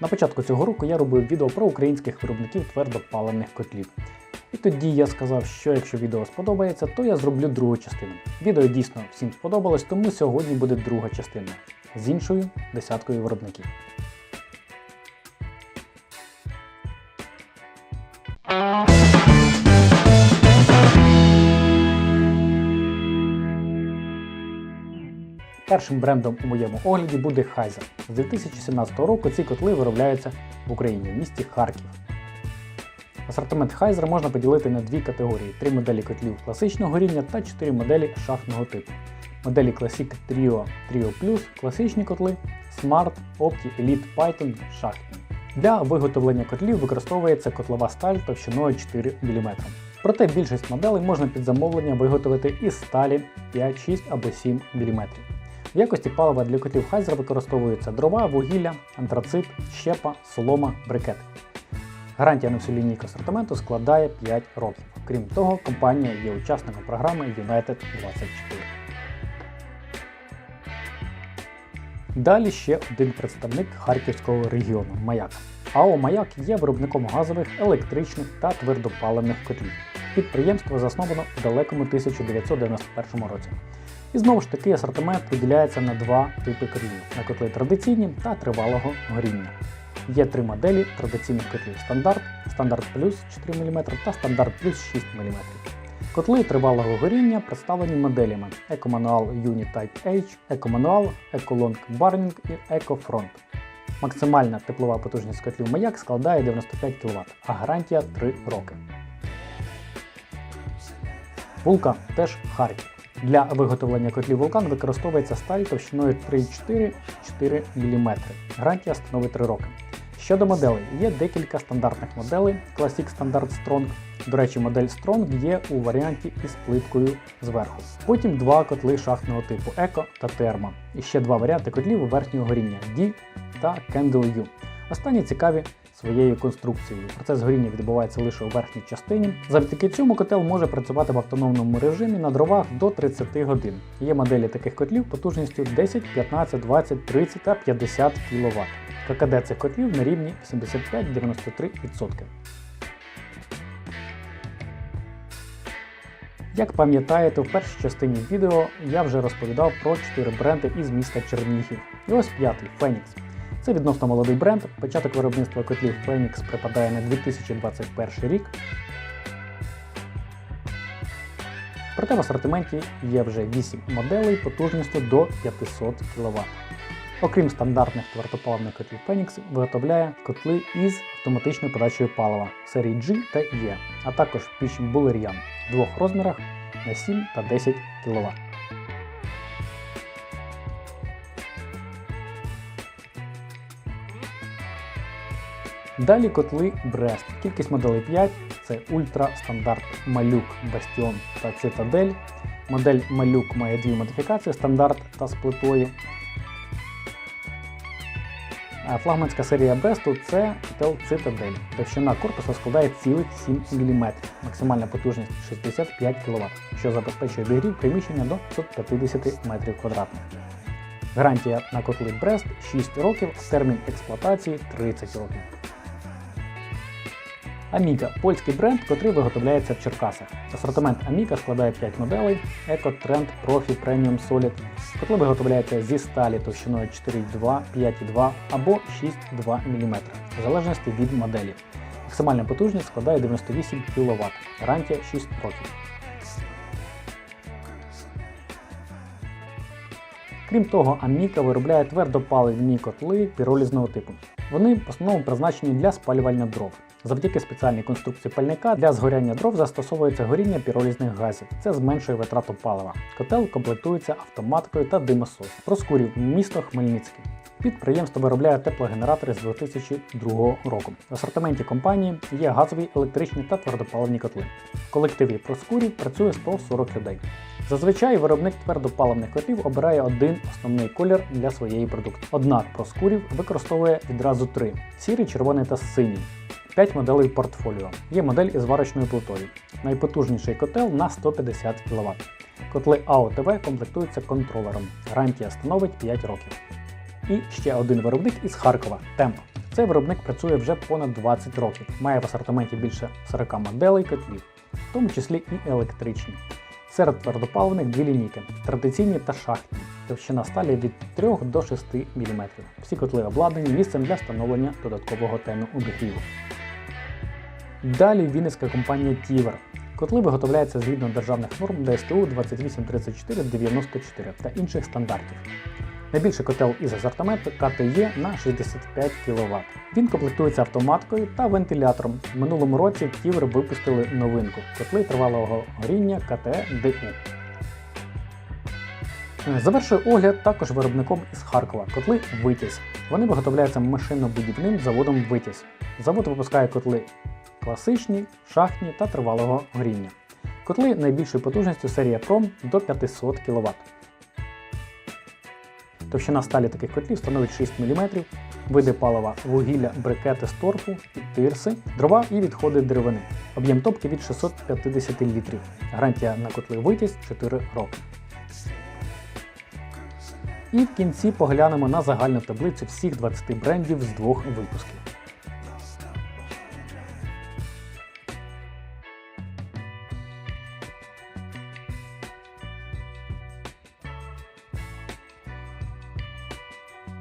На початку цього року я робив відео про українських виробників твердопаливних котлів. І тоді я сказав, що якщо відео сподобається, то я зроблю другу частину. Відео дійсно всім сподобалось, тому сьогодні буде друга частина з іншою десяткою виробників. Першим брендом у моєму огляді буде Хайзер. З 2017 року ці котли виробляються в Україні в місті Харків. Асортимент Хайзер можна поділити на дві категорії: три моделі котлів класичного горіння та чотири моделі шахтного типу. Моделі Classic Trio, Trio Plus, класичні котли, Smart, Opti, Elite, Python, шахтні. Для виготовлення котлів використовується котлова сталь товщиною 4 мм. Проте більшість моделей можна під замовлення виготовити із сталі 5, 6 або 7 мм. Якості палива для котлів Хайзер використовуються дрова, вугілля, антрацит, щепа, солома, брикети. Гарантія на всю лінійку асортименту складає 5 років. Крім того, компанія є учасником програми United 24. Далі ще один представник Харківського регіону Маяк. АО Маяк є виробником газових, електричних та твердопаливних котлів. Підприємство засновано в далекому 1991 році. І знову ж таки асортимент поділяється на два типи котлів на котли традиційні та тривалого горіння. Є три моделі традиційних котлів стандарт, стандарт плюс 4 мм та стандарт плюс 6 мм. Котли тривалого горіння представлені моделями EcoManual Unitype H, EcoManual, EcoLong Burning і EcoFront. Максимальна теплова потужність котлів маяк складає 95 кВт, а гарантія 3 роки. Вулкан теж Харків. Для виготовлення котлів вулкан використовується сталь товщиною 3,4-4 мм. Гарантія становить 3 роки. Щодо моделей, є декілька стандартних моделей Classic Standard Strong. До речі, модель Strong є у варіанті із плиткою зверху. Потім два котли шахтного типу Eco та Thermo. І ще два варіанти котлів верхнього горіння D та Candle U. Останні цікаві своєю конструкцією. Процес горіння відбувається лише у верхній частині. Завдяки цьому котел може працювати в автономному режимі на дровах до 30 годин. Є моделі таких котлів потужністю 10, 15, 20, 30 та 50 кВт. ККД цих котлів на рівні 75-93%. Як пам'ятаєте, в першій частині відео я вже розповідав про 4 бренди із міста Чернігів. І ось п'ятий Фенікс. Це відносно молодий бренд. Початок виробництва котлів Phoenix припадає на 2021 рік. Проте в асортименті є вже 8 моделей потужністю до 500 кВт. Окрім стандартних твердопаливних котлів Phoenix, виготовляє котли із автоматичною подачею палива серії G та E, а також піч Bulerian в двох розмірах на 7 та 10 кВт. Далі котли Брест. Кількість моделей 5 це Ультра, Стандарт, Малюк, Бастіон та Цитадель. Модель Малюк має дві модифікації стандарт та з плитою. Флагманська серія Бресту це котел Цитадель. Товщина корпусу складає цілих 7 мм, максимальна потужність 65 кВт, що забезпечує обігрів приміщення до 550 м2. Гарантія на котли Брест 6 років, термін експлуатації 30 років. Аміка польський бренд, котрий виготовляється в Черкасах. Асортимент Аміка складає 5 моделей: Eco, Trend, Profi, Premium, Solid. Котли виготовляються зі сталі товщиною 4,2, 5,2 або 6,2 мм, в залежності від моделі. Максимальна потужність складає 98 кВт, гарантія 6 років. Крім того, Аміка виробляє твердопаливні котли піролізного типу. Вони в основному призначені для спалювання дров. Завдяки спеціальній конструкції пальника для згоряння дров застосовується горіння піролізних газів. Це зменшує витрату палива. Котел комплектується автоматкою та димосос. Проскурів місто Хмельницький. Підприємство виробляє теплогенератори з 2002 року. В асортименті компанії є газові, електричні та твердопаливні котли. В колективі Проскурів працює 140 людей. Зазвичай виробник твердопаливних котлів обирає один основний колір для своєї продукції. Однак Проскурів використовує відразу три: сірий, червоний та синій. 5 моделей портфоліо. Є модель із варочною плитою. Найпотужніший котел на 150 кВт. Котли АОТВ комплектуються контролером. Гарантія становить 5 років. І ще один виробник із Харкова Темп. Цей виробник працює вже понад 20 років, має в асортименті більше 40 моделей котлів, в тому числі і електричні. Серед твердопаливних дві лінійки традиційні та шахтні. Товщина сталі від 3 до 6 мм. Всі котли обладнані місцем для встановлення додаткового тену обігріву. Далі вінницька компанія Тівер. Котли виготовляються згідно державних норм ДСТУ 2834-94 та інших стандартів. Найбільший котел із асортименту КТЄ на 65 кВт. Він комплектується автоматкою та вентилятором. В минулому році Тівер випустили новинку котли тривалого горіння КТЕ ДУ. Е, Завершує огляд також виробником із Харкова котли Витязь. Вони виготовляються машинно-будівним заводом Витязь. Завод випускає котли класичні, шахтні та тривалого горіння. Котли найбільшою потужністю серія Пром до 500 кВт. Товщина сталі таких котлів становить 6 мм, види палива вугілля, брикети з торфу, тирси, дрова і відходи деревини. Об'єм топки від 650 літрів. Гарантія на котли витязь 4 роки. І в кінці поглянемо на загальну таблицю всіх 20 брендів з двох випусків.